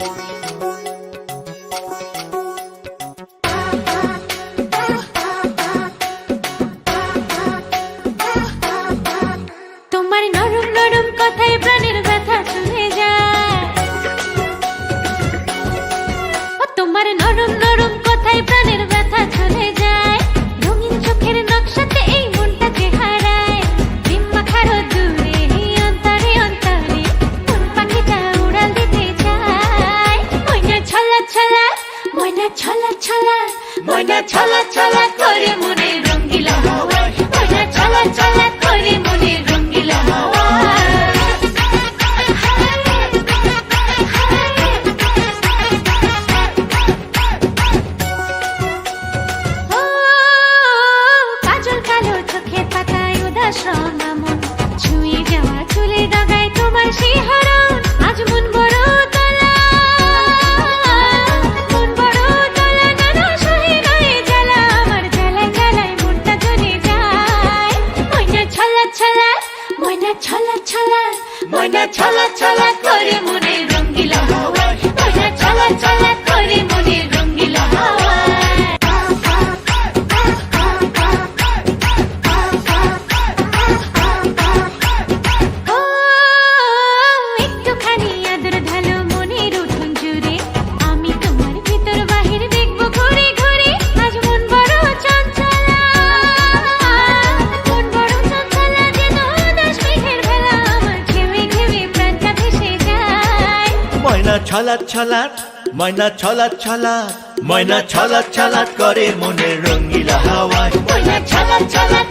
Música ময়না ছলা ছলা, ময়না ছলা ছলা করে মনে রঙ্গিলা হাওয়ায়। ময়না ছলা ছলা করে মনে রঙ্গিলা হাওয়ায়। কাজল কালো চোখে পাতায় উদাস ময়না ছলা ছলা ময়না ছলা ছলা করে মনে রঙ্গিলা ময়না ছলাৎ ছলাৎ, ময়না ছলাৎ ছলাৎ, ময়না ছলাৎ ছলাৎ করে মনে রঙিলা হাওয়ায়। ময়না ছলাৎ ছলাৎ